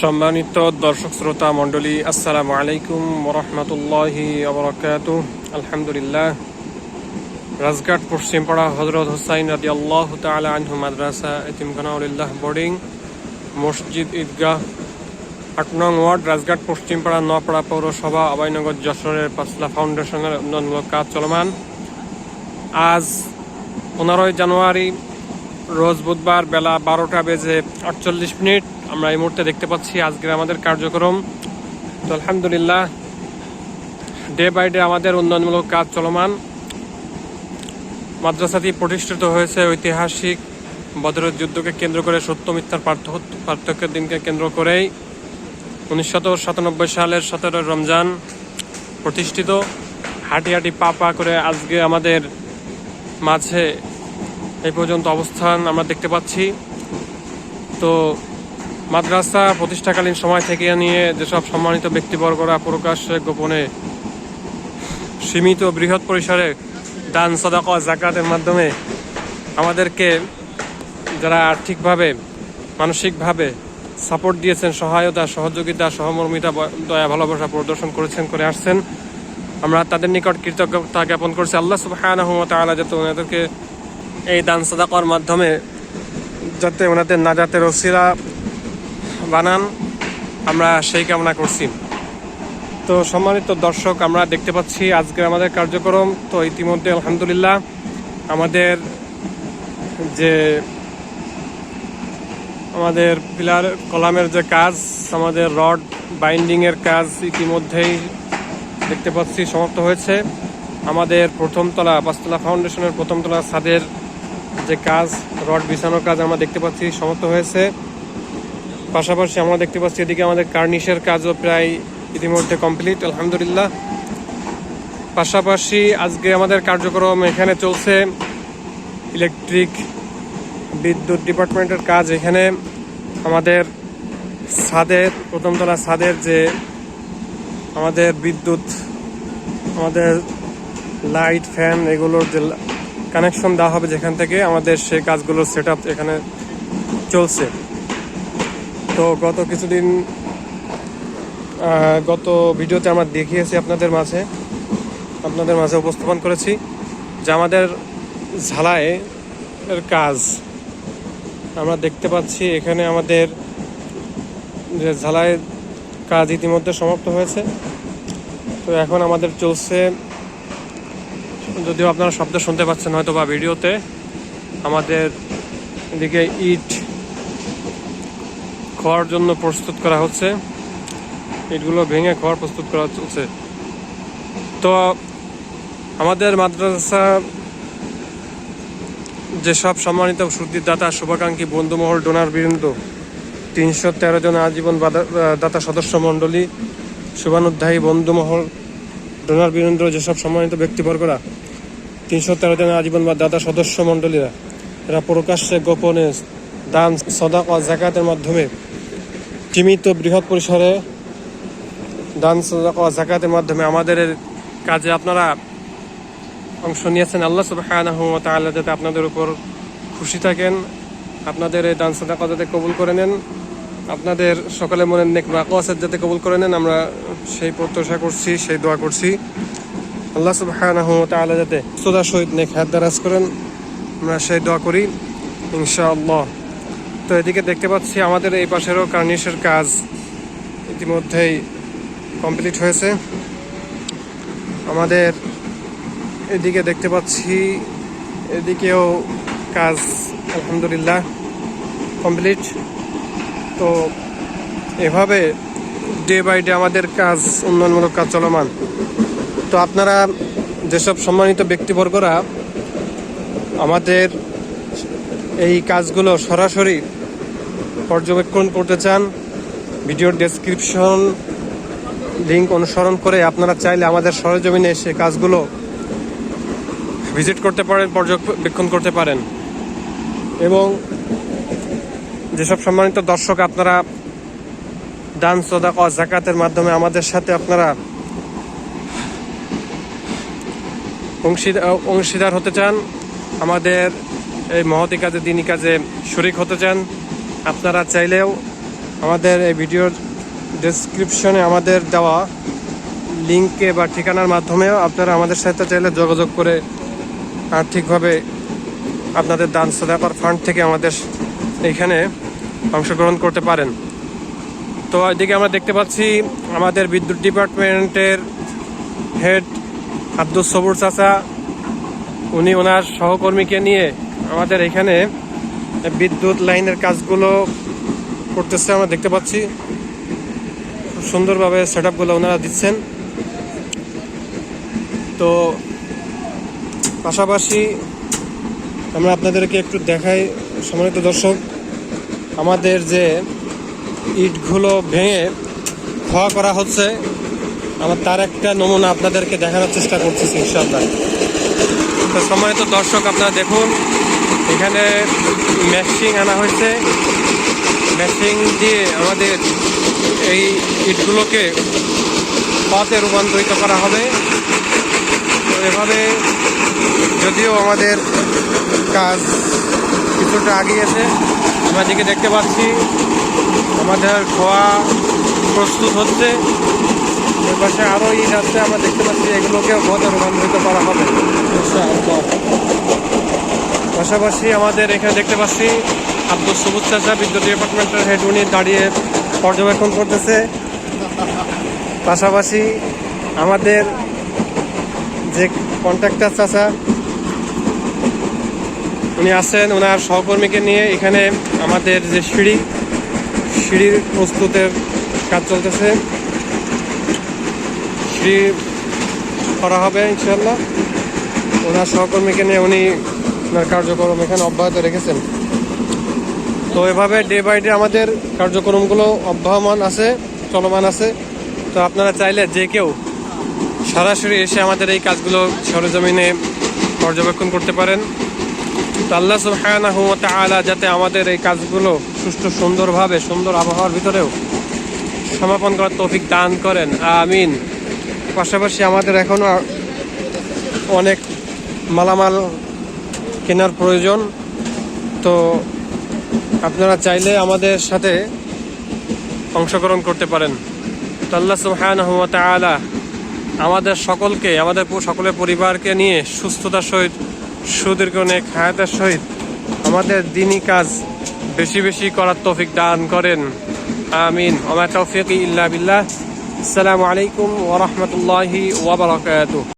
সম্মানিত দর্শক শ্রোতা মণ্ডলী, আসসালামু আলাইকুম ওরহমতুল্লাহি আবরকাত আলহামদুলিল্লাহ। রাজঘাট পশ্চিমপাড়া হজরত হুসাইন রাদি আল্লাহ তালা আনহু মাদ্রাসা এতিমখানাউল্লাহ বোর্ডিং, মসজিদ ঈদগাহ, আট নং ওয়ার্ড, রাজঘাট পশ্চিমপাড়া নপাড়া পৌরসভা, অভয়নগর যশোরের পাঁচলা ফাউন্ডেশনের উন্নয়নমূলক কাজ চলমান। আজ পনেরোই জানুয়ারি, রোজ বুধবার বেলা বারোটা বেজে আটচল্লিশ মিনিট আমরা এই মুহূর্তে দেখতে পাচ্ছি আজকের আমাদের কার্যক্রম। তো আলহামদুলিল্লাহ ডে বাই ডে আমাদের উন্নয়নমূলক কাজ চলমান। মাদ্রাসাটি প্রতিষ্ঠিত হয়েছে ঐতিহাসিক বদরের যুদ্ধকে কেন্দ্র করে সত্য, মিথ্যার পার্থক্য পার্থক্যের দিনকে কেন্দ্র করেই উনিশশত সাতানব্বই সালের সতেরো রমজান প্রতিষ্ঠিত। হাঁটি হাঁটি পা পা করে আজকে আমাদের মাঝে এই পর্যন্ত অবস্থান আমরা দেখতে পাচ্ছি। তো মাদ্রাসা প্রতিষ্ঠাকালীন সময় থেকে নিয়ে যেসব সম্মানিত ব্যক্তিবর্গরা প্রকাশ্যে গোপনে সীমিত বৃহৎ পরিসরে দান, সদাক জাকাতের মাধ্যমে আমাদেরকে যারা আর্থিকভাবে, মানসিকভাবে সাপোর্ট দিয়েছেন, সহায়তা, সহযোগিতা, সহমর্মিতা দয়া, ভালোবাসা প্রদর্শন করেছেন, করে আসছেন, আমরা তাদের নিকট কৃতজ্ঞতা জ্ঞাপন করছি। আল্লাহ সুবাহ তাআলা যাতে ওনাদেরকে এই দান, সাদাকর মাধ্যমে যাতে ওনাদের নাজাতের ওসিরা বানান, আমরা সেই কামনা করছি। তো সম্মানিত দর্শক, আমরা দেখতে পাচ্ছি আজকে আমাদের কার্যক্রম। তো ইতিমধ্যে আলহামদুলিল্লাহ আমাদের যে আমাদের পিলার কলামের যে কাজ, আমাদের রড বাইন্ডিংয়ের কাজ ইতিমধ্যেই দেখতে পাচ্ছি সমাপ্ত হয়েছে। আমাদের প্রথমতলা পাঁচতলা ফাউন্ডেশনের প্রথমতলা ছাদের যে কাজ, রড বিছানোর কাজ আমরা দেখতে পাচ্ছি সমাপ্ত হয়েছে। পাশাপাশি আমরা দেখতে পাচ্ছি এদিকে আমাদের কার্নিশের কাজও প্রায় ইতিমধ্যে কমপ্লিট, আলহামদুলিল্লাহ। পাশাপাশি আজকে আমাদের কার্যক্রম এখানে চলছে, ইলেকট্রিক বিদ্যুৎ ডিপার্টমেন্টের কাজ। এখানে আমাদের ছাদের, প্রথমতলা ছাদের যে আমাদের বিদ্যুৎ, আমাদের লাইট, ফ্যান, এগুলোর যে কানেকশন দেওয়া হবে যেখান থেকে আমাদের সেই কাজগুলোর সেট এখানে চলছে। তো গত কিছুদিন গত ভিডিওতে আমরা দেখিয়েছি আপনাদের মাঝে আপনাদের মাঝে উপস্থাপন করেছি যে আমাদের ঝালায় এর কাজ। আমরা দেখতে পাচ্ছি এখানে আমাদের যে ঝালাই কাজ ইতিমধ্যে সমাপ্ত হয়েছে। তো এখন আমাদের চলছে, যদিও আপনারা শব্দ শুনতে পাচ্ছেন হয়তো বা ভিডিওতে আমাদের এদিকে ইট খাওয়ার জন্য প্রস্তুত করা হচ্ছে। ইটগুলো ভেঙে খাওয়ার প্রস্তুত করা চলছে তো, আমাদের মাদ্রাসা যেসব সম্মানিত সুদীদাতা শুভাকাঙ্ক্ষী, বন্ধুমহল ডোনার বৃন্দ তিনশো তেরো জন আজীবন দাতা সদস্য মণ্ডলী, শুভানুধ্যায়ী, বন্ধুমহল ডোনার বীরেন্দ্র যেসব সম্মানিত ব্যক্তিবর্গরা, তিনশো তেরো জন আজীবন বা দাতা সদস্য মণ্ডলীরা, এরা প্রকাশ্যে গোপনে দান, সদা ও জাকাতের মাধ্যমে সীমিত বৃহৎ পরিসরে দান জাকাতের মাধ্যমে আমাদের কাজে আপনারা অংশ নিয়েছেন। আল্লাহ সুবহানাহু ওয়া তাআলা যাতে আপনাদের উপর খুশি থাকেন, আপনাদের এই দান সাদাকা যাতে কবুল করে নেন, আপনাদের সকালে মনে নেক মাকাসাদ যাতে কবুল করে নেন, আমরা সেই প্রত্যাশা করছি, সেই দোয়া করছি। আল্লাহ সুবহানাহু ওয়া তাআলা যাতে সোদা সহিত নেক হাত দারাজ করেন, আমরা সেই দোয়া করি, ইনশাআল্লাহ। তো এদিকে দেখতে পাচ্ছি আমাদের এই পাশেরও কার্নিশের কাজ ইতিমধ্যেই কমপ্লিট হয়েছে। আমাদের এদিকে দেখতে পাচ্ছি এদিকেও কাজ আলহামদুলিল্লাহ কমপ্লিট। তো এভাবে ডে বাই ডে আমাদের কাজ উন্নয়নমূলক কাজ চলমান। তো আপনারা যেসব সম্মানিত ব্যক্তিবর্গরা আমাদের এই কাজগুলো সরাসরি পর্যবেক্ষণ করতে চান, ভিডিওর ডেসক্রিপশন লিঙ্ক অনুসরণ করে আপনারা চাইলে আমাদের সরজমিনে এসে কাজগুলো ভিজিট করতে পারেন, পর্যবেক্ষণ করতে পারেন। এবং যেসব সম্মানিত দর্শক আপনারা দান, সদাক ও জাকাতের মাধ্যমে আমাদের সাথে আপনারা অংশীদার অংশীদার হতে চান, আমাদের এই মহতি কাজে, দিনী কাজে শরিক হতে চান আপনারা চাইলেও আমাদের এই ভিডিওর ডেসক্রিপশনে আমাদের দেওয়া লিঙ্কে বা ঠিকানার মাধ্যমেও আপনারা আমাদের সাথে চাইলে যোগাযোগ করে আর্থিকভাবে আপনাদের দান সদাপার ফান্ড থেকে আমাদের এইখানে অংশগ্রহণ করতে পারেন। তো এদিকে আমরা দেখতে পাচ্ছি আমাদের বিদ্যুৎ ডিপার্টমেন্টের হেড আব্দুল সবুর চাচা, উনি ওনার সহকর্মীকে নিয়ে আমাদের এখানে বিদ্যুৎ লাইনের কাজগুলো করতেছে, আমরা দেখতে পাচ্ছি। খুব সুন্দরভাবে সেট আপগুলো ওনারা দিচ্ছেন। তো পাশাপাশি আমরা আপনাদেরকে একটু দেখাই, সম্মানিত দর্শক, আমাদের যে ইটগুলো ভেঙে খোয়া করা হচ্ছে, আমার তার একটা নমুনা আপনাদেরকে দেখানোর চেষ্টা করতেছি, ইনশাআল্লাহ। তো সম্মানিত দর্শক, আপনারা দেখুন, এখানে মেশিং আনা হয়েছে। মেশিং দিয়ে আমাদের এই ইটগুলোকে পথে রূপান্তরিত করা হবে। তো এভাবে যদিও আমাদের কাজ কিছুটা আগিয়েছে আমরা দিকে দেখতে পাচ্ছি আমাদের খোয়া প্রস্তুত হচ্ছে। এর পাশে আরও ইট আছে, আমরা দেখতে পাচ্ছি এগুলোকেও পথে রূপান্তরিত করা হবে। পাশাপাশি আমাদের এখানে দেখতে পাচ্ছি আব্দুল সবুজ চাষা বিদ্যুৎ ডিপার্টমেন্টের হেড উনি দাঁড়িয়ে পর্যবেক্ষণ করতেছে। পাশাপাশি আমাদের যে কন্ট্রাক্টর চাষা উনি আছেন ওনার সহকর্মীকে নিয়ে এখানে আমাদের যে সিঁড়ি, সিঁড়ির প্রস্তুতের কাজ চলতেছে। সিঁড়ি করা হবে ইনশাল্লাহ ওনার সহকর্মীকে নিয়ে উনি ওনার কার্যক্রম এখানে অব্যাহত রেখেছেন। তো এভাবে ডে বাই ডে আমাদের কার্যক্রমগুলো অব্যাহমান আছে, চলমান আছে। তো আপনারা চাইলে যে কেউ সরাসরি এসে আমাদের এই কাজগুলো সরজমিনে পর্যবেক্ষণ করতে পারেন। তো আল্লাহ সুবহানাহু ওয়া তাআলা যাতে আমাদের এই কাজগুলো সুষ্ঠু, সুন্দরভাবে সুন্দর আবহাওয়ার ভিতরেও সমাপন করার তৌফিক দান করেন। আমিন। পাশাপাশি আমাদের এখনও অনেক মালামাল কেনার প্রয়োজন। তো আপনারা চাইলে আমাদের সাথে অংশগ্রহণ করতে পারেন। তো আল্লাহ ওয়া আমাদের সকলকে, আমাদের সকলের পরিবারকে নিয়ে সুস্থতার সহিত, সুদীর্ঘ অনেক হায়াতের সহিত আমাদের দিনই কাজ বেশি বেশি করার তৌফিক দান করেন। আমিন। ওমা তৌফিক ইল্লা বিল্লাহ। আসসালামু আলাইকুম ওয়া রাহমাতুল্লাহি ওয়া বারাকাতুহু।